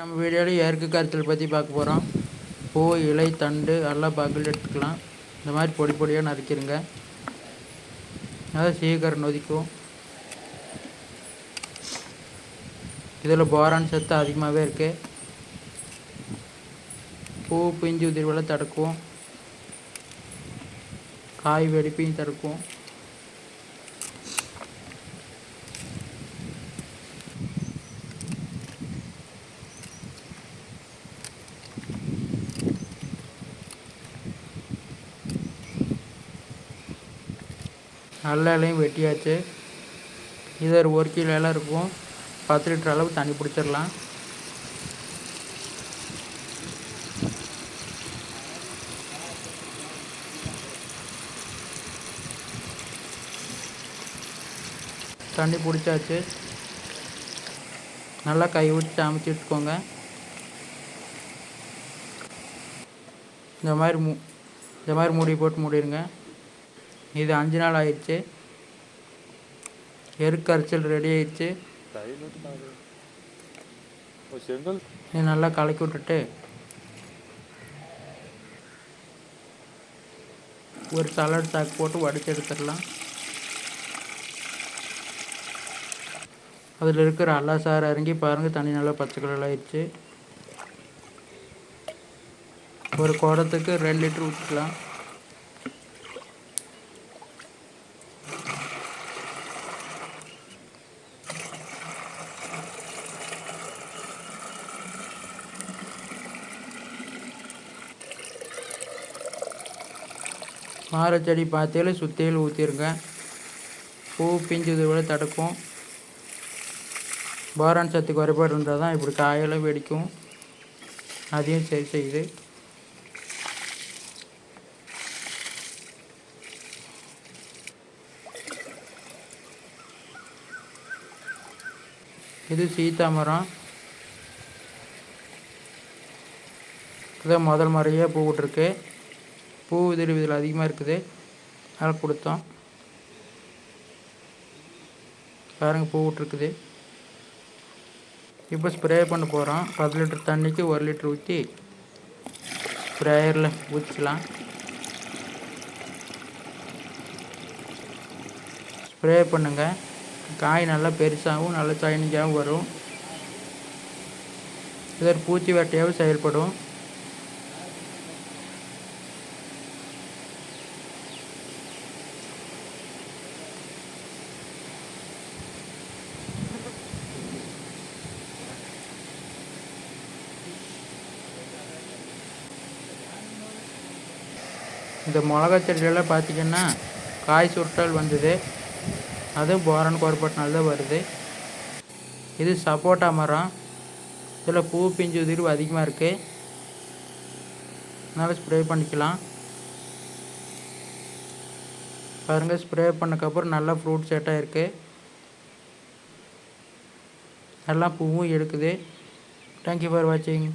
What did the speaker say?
நம்ம வீடியோவில் இயற்கை கருத்தில் பற்றி பார்க்க போகிறோம் பூ இலை தண்டு எல்லாம் பகல் எடுத்துக்கலாம். இந்த மாதிரி பொடி பொடியாக நறுக்கிடுங்க அதான் சீக்கிரம் நொதிக்கும். இதில் போரான் சத்து அதிகமாகவே இருக்குது பூ பிஞ்சு உதிர்வெல்லாம் தடுக்கும். காய் வெடிப்பையும் தடுக்கும். நல்ல இலையும் வெட்டியாச்சு. இது ஒரு ஒரு கிலோ இலை இருக்கும். பத்து லிட்டர் அளவு தண்ணி பிடிச்சிடலாம். தண்ணி பிடிச்சாச்சு. நல்லா கை விட்டு அமைச்சு வச்சுக்கோங்க. இந்த மாதிரி மூ இந்த மாதிரி மூடி போட்டு மூடிடுங்க. இது அஞ்சு நாள் ஆயிடுச்சு. எருக்கரைச்சல் ரெடி ஆயிடுச்சு. இது நல்லா கலக்கி விட்டுட்டு ஒரு சாலட் சாக்கு போட்டு வடித்து எடுத்துடலாம். அதில் இருக்கிற அல்லா சார் இறங்கி பாருங்கள் தண்ணி நல்லா பச்சை கலர் ஆயிடுச்சு. ஒரு குடத்துக்கு ரெண்டு லிட்டர் ஊற்றிக்கலாம் மாரச்செடி பாத்தியில் சுத்தியில் ஊற்றிருங்க பூ பிஞ்சு விட தடுக்கும். போரான் சத்து குறைபாடு இருந்தால் தான் இப்படி காயெல்லாம் வெடிக்கும். அதையும் சரி செய்யுது இது சீத்தா மரம். இதை முதல் முறையாக பூ விட்ருக்கு பூ உதிரி இதில் அதிகமாக இருக்குது. அதனால் கொடுத்தோம். பாருங்கள் பூ விட்ருக்குது இப்போ ஸ்ப்ரே பண்ண போகிறோம் பத்து லிட்டர் தண்ணிக்கு ஒரு லிட்டர் ஊற்றி ஸ்ப்ரேயரில் ஊற்றிக்கலாம் ஸ்ப்ரே பண்ணுங்கள் காய் நல்லா பெருசாகவும் நல்லா சைனிங்காகவும் வரும். இது ஒரு பூச்சி வெட்டையாகவும் செயல்படும். இந்த மிளகா செடியெல்லாம் பார்த்திங்கன்னா காய் சுருட்டல் வந்தது. அதுவும் போரான் குறைபாட்டினால தான் வருது. இது சப்போட்டா மரம். இதில் பூ பிஞ்சு உதிர்வு அதிகமாக இருக்குது அதனால் ஸ்ப்ரே பண்ணிக்கலாம். பாருங்கள் ஸ்ப்ரே பண்ணக்கப்புறம் நல்லா ஃப்ரூட் செட்டாக இருக்குது நல்லா பூவும் எடுக்குது. தேங்க்யூ ஃபார் வாட்சிங்